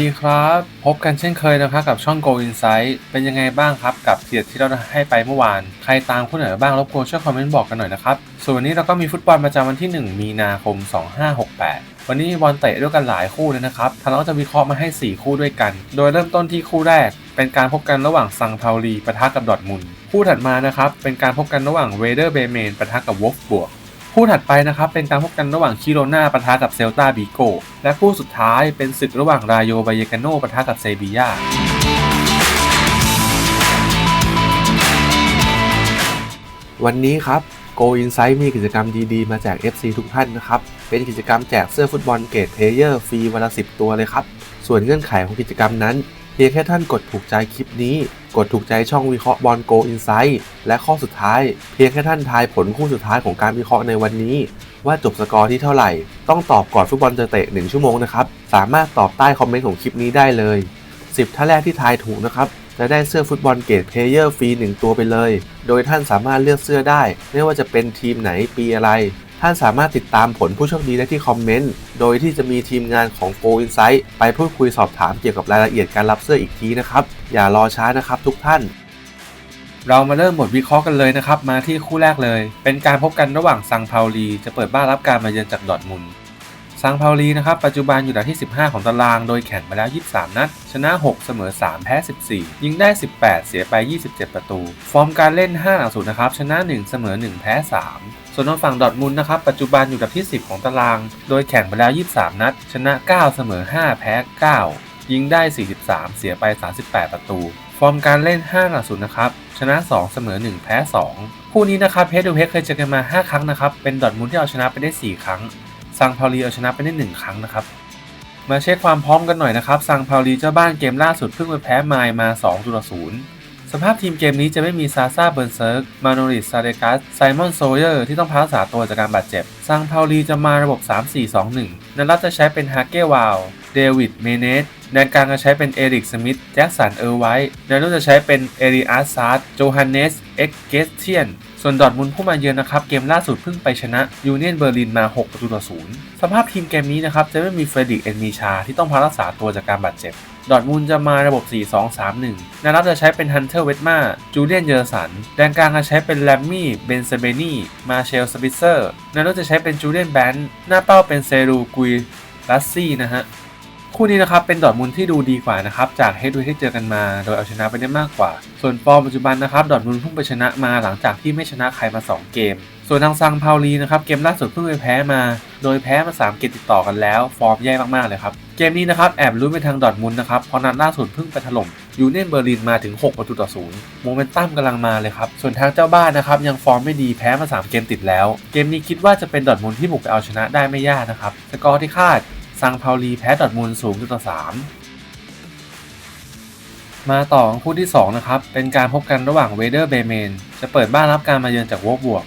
ดีครับ พบกันเช่นเคยนะครับกับช่อง Go Insight เป็นยังไงบ้างครับกับเทียร์ที่เราให้ไปเมื่อวาน ใครตามคู่ไหนบ้างรบกวนช่วยคอมเมนต์บอกกันหน่อยนะครับส่วนวันนี้เราก็มีฟุตบอลประจำวันที่ 1 มีนาคม 2568วันนี้มีบอลเตะด้วยกันหลายคู่เลยนะครับทางเราจะวิเคราะห์มาให้ 4 คู่ด้วยกัน โดยเริ่มต้นที่คู่แรก เป็นการพบกันระหว่างซังเทาลีปะทะกับดอทมุน คู่ถัดมานะครับ เป็นการพบกันระหว่างเวเดอร์เบเมนปะทะกับวอฟบวก คู่ถัดไปนะครับเป็นการพบกันระหว่างคิโรนาปะทะกับเซลตาบิโก และคู่สุดท้ายเป็นศึกระหว่างรายโยบายเกาโนปะทะกับเซบียาวันนี้ครับ Go Insight มีกิจกรรมดีๆ มาแจก FC ทุกท่านนะครับ เป็นกิจกรรมแจกเสื้อฟุตบอลเกรดเพลเยอร์ฟรีวันละ10 ตัวเลยครับ ส่วนเงื่อนไขของกิจกรรมนั้น เพียงแค่ท่านกดถูกใจคลิปนี้ กดถูกใจช่องวิเคราะห์บอล Go Insight และข้อสุดท้าย เพียงแค่ท่านทายผลคู่สุดท้ายของการวิเคราะห์ในวันนี้ ว่าจบสกอร์ที่เท่าไหร่ ต้องตอบก่อนฟุตบอลจะเตะ 1 ชั่วโมงนะครับ สามารถตอบใต้คอมเมนต์ของคลิปนี้ได้เลย 10ท่านแรกที่ทายถูกนะครับจะได้เสื้อฟุตบอลเกรดเพลเยอร์ฟรี1ตัวไปเลย โดยท่านสามารถเลือกเสื้อได้ ไม่ว่าจะเป็นทีมไหนปีอะไร ท่านสามารถติดตามผลผู้โชคดีได้ที่คอมเมนต์ โดยที่จะมีทีมงานของ Go Insight ไปพูดคุยสอบถามเกี่ยวกับรายละเอียดการรับเสื้ออีกทีนะครับ อย่ารอช้านะครับทุกท่าน เรามาเริ่มบทวิเคราะห์กันเลยนะครับ มาที่คู่แรกเลย เป็นการพบกันระหว่างซังเปาลี จะเปิดบ้านรับการมาเยือนจากดอทมุน ซังเปาลีนะครับปัจจุบันอยู่อันดับที่ 15 ของตารางโดยแข่งมาแล้ว 23 นัด ชนะ 6 เสมอ 3 แพ้ 14 ยิงได้ 18 เสียไป 27 ประตู ฟอร์มการเล่น5หลังสุดนะครับชนะ 1 เสมอ 1 แพ้ 3 ส่วนทางฝั่งดอทมุนนะครับปัจจุบันอยู่อันดับที่ 10 ของตาราง โดยแข่งไปแล้ว 23 นัด ชนะ 9 เสมอ 5 แพ้ 9 ยิงได้ 43 เสียไป 38 ประตู ฟอร์มการเล่น5หลังสุดนะครับชนะ 2 เสมอ 1 แพ้ 2 คู่นี้นะครับเพชรดูเพชรเคยเจอกันมา 5 ครั้งนะครับเป็นดอทมุนที่เอาชนะไปได้ 4 ครั้ง ซังพาวลีเอาชนะไปได้หนึ่งครั้งนะครับ มาเช็คความพร้อมกันหน่อยนะครับ ซังพาวลีเจ้าบ้านเกมล่าสุดเพิ่งไปแพ้ไมล์มา2ต่อ0สภาพทีมเกมนี้จะไม่มีซาซาเบิร์นเซิร์ก มาโนริสซาเดกัส ไซมอนโซเยอร์ที่ต้องพักษาตัวจากการบาดเจ็บ ซังพาวลีจะมาระบบ 3-4-2-1 นันรับจะใช้เป็นฮาเกวาลเดวิด เมเนสแดนกลางจะใช้เป็นเอริก สมิธ แจ็คสัน เออร์ไวท์แดนรุ่นจะใช้เป็นเอริอาร์ซาร์ดโจฮันเนส เอ็กเกสเทียน ส่วนดอร์ทมุนผู้มาเยือนนะครับ เกมล่าสุดเพิ่งไปชนะยูเนียนเบอร์ลินมา 6 ประตูต่อ 0 สภาพทีมเกมนี้นะครับ จะไม่มีเฟรดิก เอนมีชา ที่ต้องพักรักษาตัวจากการบาดเจ็บ ดอทมุนด์จะมาระบบ 4-2-3-1นารับจะใช้เป็นฮันเตอร์เวตมาจูเลียนเยอร์สัน แดนกลางจะใช้เป็นแลมมี่ เบนเซเบนีมาเชลสปิเซอร์นารับจะใช้เป็นจูเลียนแบนหน้าเป้าเป็นเซรูกุยลัสซี่นะฮะคู่นี้นะครับเป็นดอทมุนด์ที่ดูดีกว่านะครับจากเฮดดูที่เจอกันมา โดยเอาชนะไปได้มากกว่า ส่วนฟอร์มปัจจุบันนะครับดอทมุนด์เพิ่งไปชนะมาหลังจากที่ไม่ชนะใครมา 2 เกม ส่วนทางซังพาวลีนะครับเกมล่าสุดเพิ่งไปแพ้มา โดยแพ้มา 3 เกมติดต่อกันแล้ว ฟอร์มแย่มากๆเลยครับ เกมนี้นะครับแอบลุ้นไปทางดอทมุนนะครับเพราะนัดล่าสุดเพิ่งไปถล่มยูเนียนเบอร์ลินมาถึง 6 ประตูต่อศูนย์โมเมนตัมกำลังมาเลยครับ ส่วนทางเจ้าบ้านนะครับยังฟอร์มไม่ดีแพ้มาสามเกมติดแล้ว เกมนี้คิดว่าจะเป็นดอทมุนที่บุกไปเอาชนะได้ไม่ยากนะครับ สกอร์ที่คาดซังพาวลีแพ้ดอทมุนสูงต่อ3มาต่อคู่ที่2นะครับเป็นการพบกันระหว่างเวเดอร์เบเมนจะเปิดบ้านรับการมาเยือนจากวอลบวก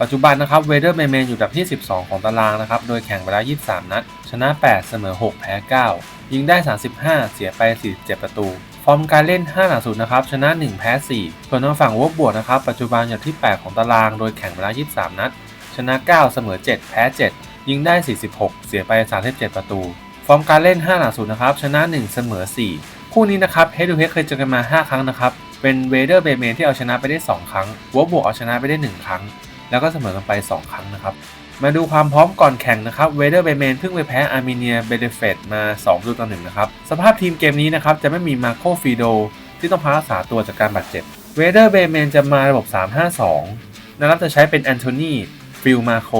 ปัจจุบันนะครับเวเดอร์เบเมนอยู่ดับที่ 12 ของตารางนะครับ โดยแข่งไปแล้ว 23 นัด ชนะ 8 เสมอ 6 แพ้ 9 ยิงได้ 35 เสียไป 47 ประตู ฟอร์มการเล่น 5 หลังสุดนะครับ ชนะ 1 แพ้ 4 ส่วนทางฝั่งวอลบวกนะครับ ปัจจุบันอยู่ที่ 8 ของตาราง โดยแข่งไปแล้ว 23 นัด ชนะ 9 เสมอ 7 แพ้ 7 ยิงได้ 46 เสียไป 37 ประตู ฟอร์มการเล่น 5 หลังสุดนะครับ ชนะ 1 เสมอ 4 คู่นี้นะครับเฮดูเฮเคยเจอกันมา 5 ครั้งนะครับ เป็นเวเดอร์เบเมนที่เอาชนะไปได้ 2 ครั้งวอบวกเอาชนะไปได้ 1 ครั้ง แล้วก็เสมอกันไป 2 ครั้งนะครับมาดูความพร้อมก่อนแข่งนะครับ เวเดอร์เบเมนเพิ่งไปแพ้อาร์เมเนียเบเดเฟตมา2ประตูต่อ1นะครับ สภาพทีมเกมนี้นะครับ จะไม่มีมาโคฟิโด ที่ต้องพักรักษาตัวจากการบาดเจ็บ เวเดอร์เบเมนจะมาระบบ 3-5-2นะครับจะใช้เป็นแอนโทนีฟิลมาโค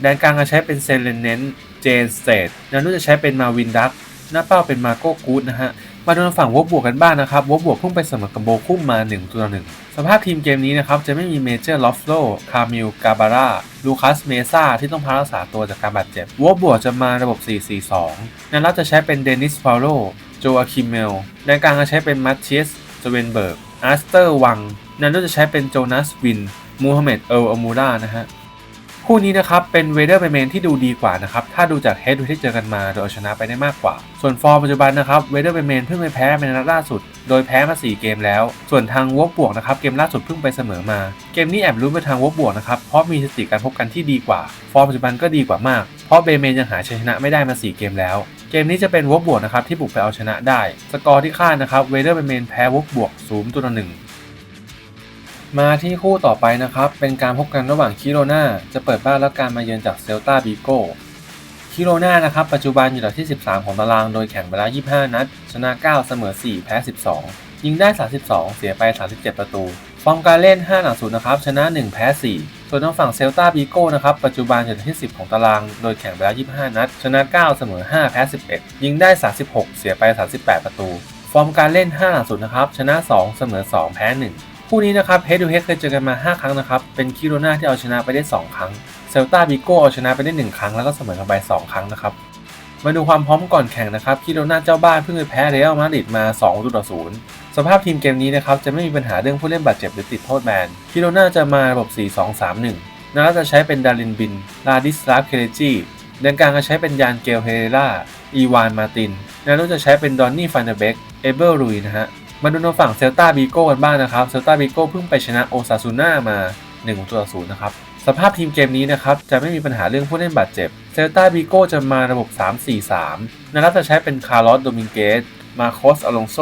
แดนกลางจะใช้เป็นเซเลนเนนเจนสเตดแดนรุ่นจะใช้เป็นมาวินดักหน้าเป้าเป็นมาโกกูดนะฮะ มาดูทางฝั่งวบบวกกันบ้างนะครับวบบวกเพิ่งไปเสมอกับโบคุ้มมา1ตัวหนึ่งสภาพทีมเกมนี้นะครับจะไม่มีเมเจอร์ลอฟโลคามิลกาบาร่าลูคัสเมซาที่ต้องพักรักษาตัวจากการบาดเจ็บวบบวกจะมาระบบ 4-4-2นั้นเราจะใช้เป็นเดนิสฟาโลโจอาคิเมลแดนกลางจะใช้เป็นมัตเชสสเวนเบิร์กอาร์สเตอร์วังนั้นเราจะใช้เป็นโจนาสวินมูฮัมเหม็ดเอลอมูรานะฮะ คู่นี้นะครับเป็นเวเดอร์เบเมนที่ดูดีกว่านะครับถ้าดูจากเฮดที่เจอกันมาโดยเอาชนะไปได้มากกว่า ส่วนฟอร์มปัจจุบันนะครับเวเดอร์เบเมนเพิ่งไปแพ้ในนัดล่าสุด โดยแพ้มา 4 เกมแล้ว ส่วนทางวบบวกนะครับเกมล่าสุดเพิ่งไปเสมอมา เกมนี้แอบรู้นไปทางวบบวกนะครับเพราะมีสถิติการพบกันที่ดีกว่า ฟอร์มปัจจุบันก็ดีกว่ามาก เพราะเบเมนยังหาชัยชนะไม่ได้มา 4 เกมแล้วเกมนี้จะเป็นวอกบวกนะครับที่บุกไปเอาชนะได้ สกอร์ที่คาดนะครับเวเดอร์เบเมนแพ้วอกบวกศูนย์ตัวหนึ่ง มาที่คู่ต่อไปนะครับ เป็นการพบกันระหว่างคิโรนาจะเปิดบ้านแล้วการมาเยือนจากเซลตาบีโกคิโรนานะครับปัจจุบันอยู่อันดับที่ 13 ของตารางโดยแข่งไปแล้ว25 นัด ชนะ 9 เสมอ 4 แพ้ 12 ยิงได้ 32 เสียไป 37 ประตู ฟอร์มการเล่น 5 หลังสุดนะครับ ชนะ 1 แพ้ 4 ส่วนทางฝั่งเซลตาบีโก้นะครับปัจจุบันอยู่อันดับที่ 10 ของตารางโดยแข่งไปแล้ว25 นัด ชนะ 9 เสมอ 5 แพ้ 11 ยิงได้ 36 เสียไป 38 ประตู ฟอร์มการเล่น 5 หลังสุดนะครับชนะ 2 เสมอ 2 แพ้ 1 คู่นี้นะครับเฮดูเฮดเคยเจอกันมา 5 ครั้งนะครับ เป็นคิโรนาที่เอาชนะไปได้ 2 ครั้งเซลตาบิโก้เอาชนะไปได้ 1 ครั้งแล้วก็เสมอกันไป 2 ครั้งนะครับ มาดูความพร้อมก่อนแข่งนะครับคิโรนาเจ้าบ้านเพิ่งไปแพ้เรอัลมาดริดมา2ประตูต่อ0สภาพทีมเกมนี้นะครับจะไม่มีปัญหาเรื่องผู้เล่นบาดเจ็บหรือติดโทษแบนคิโรนาจะมาระบบ 4-2-3-1น่าจะใช้เป็นดารินบินลาดิสลาฟเคเลจีเดินกลางจะใช้เป็นยานเกลเฮเรล่าอีวานมาตินนาโนจะใช้เป็นดอนนี่ฟันเดเบกเอเบอร์รุยนะฮะ มาดูทางฝั่งเซลตาบีโก้กันบ้างนะครับ เซลตาบีโก้เพิ่งไปชนะโอซาซูน่ามา1ประตูต่อ0นะครับ สภาพทีมเกมนี้นะครับ จะไม่มีปัญหาเรื่องผู้เล่นบาดเจ็บ เซลตาบีโก้จะมาระบบ 3-4-3 นะครับจะใช้เป็นคาร์ลอสโดมิงเกส มาโคสอลองโซ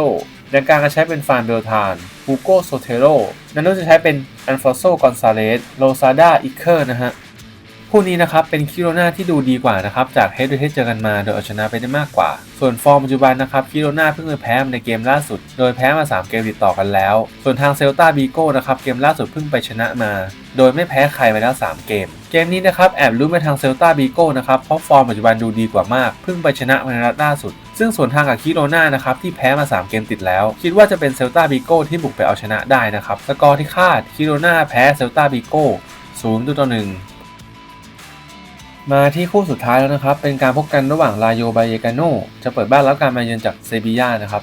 แดนกลางจะใช้เป็นฟานเบลทานฮูโกโซเทโรนันโนจะใช้เป็นอันฟอโซกอนซาเลส โลซาดาอิเคอร์นะฮะ คู่นี้นะครับเป็นคิโรนาที่ดูดีกว่านะครับจากเฮดทูเฮดเจอกันมาโดยเอาชนะไปได้มากกว่า ส่วนฟอร์มปัจจุบันนะครับคิโรนาเพิ่งไปแพ้ในเกมล่าสุด โดยแพ้มา 3 เกมติดต่อกันแล้ว ส่วนทางเซลตาบีโก้นะครับเกมล่าสุดเพิ่งไปชนะมา โดยไม่แพ้ใครมาแล้ว 3 เกม เกมนี้นะครับแอบลุ้นไปทางเซลตาบีโก้นะครับเพราะฟอร์มปัจจุบันดูดีกว่ามากเพิ่งไปชนะมาในนัดล่าสุดซึ่งส่วนทางกับคิโรนานะครับที่แพ้มา 3 เกมติดแล้ว คิดว่าจะเป็นเซลตาบีโก้ที่บุกไปเอาชนะได้นะครับ สกอร์ที่คาดคิโรนาแพ้เซลตาบีโก้ศูนย์ต่อหนึ่ง มาที่คู่สุดท้ายแล้วนะครับ เป็นการพบกันระหว่างลาโยบายเกาโนจะเปิดบ้านรับการมาเยือนจากเซบียานะครับ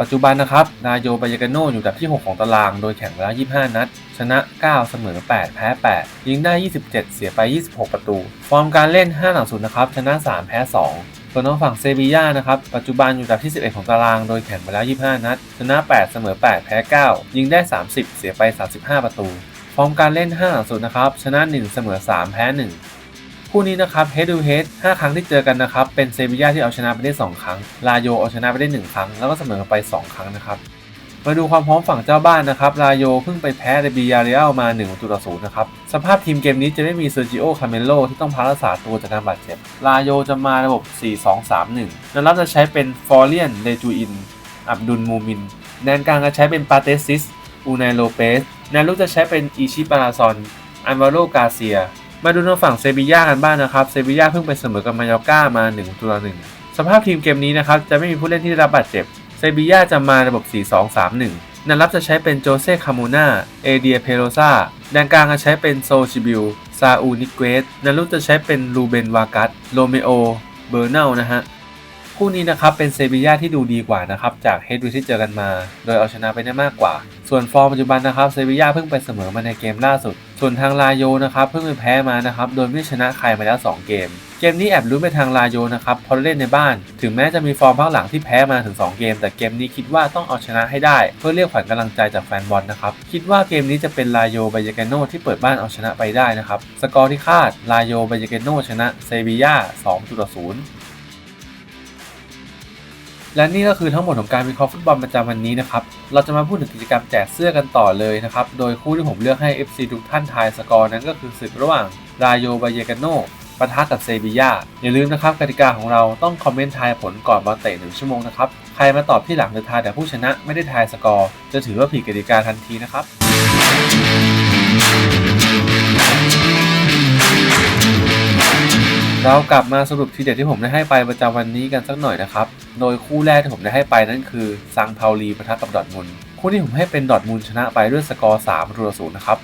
ปัจจุบันนะครับลาโยบายเกาโนอยู่ดับที่ 6 ของตาราง โดยแข่งไปแล้ว25 นัด ชนะ 9 เสมอ 8 แพ้ 8 ยิงได้ 27 เสียไป 26 ประตู ฟอร์มการเล่น 5 หลังสุดนะครับ ชนะ 3 แพ้ 2ส่วนทางฝั่งเซบียานะครับ ปัจจุบันอยู่อันดับที่ 11 ของตาราง โดยแข่งไปแล้ว 25 นัด ชนะ 8 เสมอ 8 แพ้ 9 ยิงได้ 30 เสียไป 35 ประตู ฟอร์มการเล่น 5 หลังสุดนะครับ ชนะ 1 เสมอ 3 แพ้ 1 คู่นี้นะครับ head to head 5 ครั้งที่เจอกันนะครับ เป็นเซบียาที่เอาชนะไปได้ 2 ครั้ง ลาโยเอาชนะไปได้ 1 ครั้ง แล้วก็เสมอกันไป 2 ครั้งนะครับ มาดูความพร้อมฝั่งเจ้าบ้านนะครับ ลาโยเพิ่งไปแพ้เดบิยาเรียลมา1ประตูต่อ0นะครับ สภาพทีมเกมนี้จะไม่มีเซอร์จิโอ คาเมโลที่ต้องพักรักษาตัวจากการบาดเจ็บ ลาโยจะมาระบบ 4-2-3-1แล้วรับจะใช้เป็นฟอร์เลียน เลจูอิน อับดุลมูมิน แดนกลางจะใช้เป็นปาเตซิส อูนายโลเปสแนวลุกจะใช้เป็นอิชิปาราซอนอันวาโรกาเซีย มาดูทางฝั่งเซบีย่ากันบ้างนะครับ เซบีย่าเพิ่งไปเสมอกับมายอก้ามา1ตัวหนึ่งสภาพทีมเกมนี้นะครับจะไม่มีผู้เล่นที่ได้รับบาดเจ็บ เซบีย่าจะมาระบบ 4-2-3-1 นันรับจะใช้เป็นโจเซ่คามูนาเอเดียเพโรซาแดนกลางจะใช้เป็นโซชิบิลซาอูนิเกสนันลุกจะใช้เป็นลูเบนวากัสโรเมโอ เบอร์เนลนะฮะ คู่นี้นะครับเป็นเซบีย่าที่ดูดีกว่านะครับจากเฮดวีที่เจอกันมา โดยเอาชนะไปได้มากกว่า ส่วนฟอร์มปัจจุบันนะครับเซบีย่าเพิ่งไปเสมอมาในเกมล่าสุด ส่วนทางลาโยนะครับเพิ่งไปแพ้มานะครับโดยไม่ชนะใครมาแล้ว 2 เกม เกมนี้แอบลุ้นไปทางลาโยนะครับเพราะเล่นในบ้าน ถึงแม้จะมีฟอร์มภาคหลังที่แพ้มาถึง 2 เกม แต่เกมนี้คิดว่าต้องเอาชนะให้ได้ เพื่อเรียกขวัญกำลังใจจากแฟนบอลนะครับคิดว่าเกมนี้จะเป็นลาโยบายาเกโนที่เปิดบ้านเอาชนะไปได้นะครับสกอร์ที่คาดลาโยบายาเกโนชนะเซบีย่า2ต่อ0 และนี่ก็คือทั้งหมดของการวิเคราะห์ฟุตบอลประจำวันนี้นะครับ เราจะมาพูดถึงกิจกรรมแจกเสื้อกันต่อเลยนะครับ โดยคู่ที่ผมเลือกให้ FC ทุกท่านทายสกอร์นั้นก็คือศึกระหว่างรายโยบายเกโนปะทะกับเซบียาอย่าลืมนะครับกติกาของเราต้องคอมเมนต์ทายผลก่อนบอลเตะหนึ่งชั่วโมงนะครับ ใครมาตอบที่หลังหรือทายแต่ผู้ชนะไม่ได้ทายสกอร์ จะถือว่าผิดกติกาทันทีนะครับ เรากลับมาสรุปทีเด็ดที่ผมได้ให้ไปประจำวันนี้กันสักหน่อยนะครับ โดยคู่แรกที่ผมได้ให้ไปนั่นคือซังเทาลีปะทะกับดอทมุนคู่ที่ผมให้เป็นดอทมุนชนะไปด้วยสกอร์3ประตูต่อ0นะครับ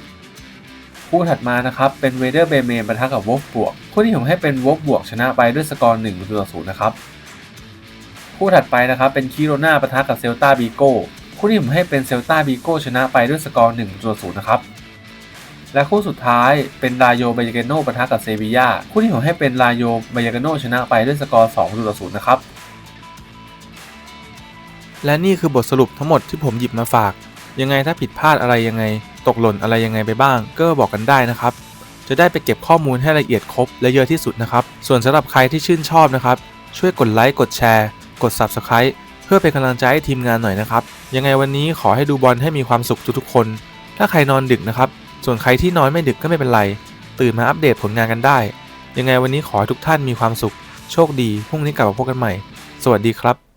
คู่ถัดมานะครับเป็นเวเดอร์เบเมนปะทะกับวอฟบวกคู่ที่ผมให้เป็นวอฟบวกชนะไปด้วยสกอร์1ประตูต่อ0นะครับคู่ถัดไปนะครับเป็นคิโรนาปะทะกับเซลตาบีโก้คู่ที่ผมให้เป็นเซลตาบีโก้ชนะไปด้วยสกอร์1ประตูต่อ0นะครับ และคู่สุดท้ายเป็นลาโยบายเกโนปะทะกับเซบียาคู่ที่ผมให้เป็นลาโยบายเกโนชนะไปด้วยสกอร์2ตูต่อ0นะครับ และนี่คือบทสรุปทั้งหมดที่ผมหยิบมาฝาก ยังไงถ้าผิดพลาดอะไรยังไง ตกหล่นอะไรยังไงไปบ้าง ก็บอกกันได้นะครับ จะได้ไปเก็บข้อมูลให้ละเอียดครบและเยอะที่สุดนะครับ ส่วนสำหรับใครที่ชื่นชอบนะครับ ช่วยกดไลค์กดแชร์ กด Subscribe เพื่อเป็นกำลังใจให้ทีมงานหน่อยนะครับ ยังไงวันนี้ขอให้ดูบอลให้มีความสุขทุกๆคน ถ้าใครนอนดึกนะครับ ส่วนใครที่นอนไม่ดึกก็ไม่เป็นไร ตื่นมาอัปเดตผลงานกันได้ ยังไงวันนี้ขอให้ทุกท่านมีความสุข โชคดี พรุ่งนี้กลับมาพบกันใหม่ สวัสดีครับ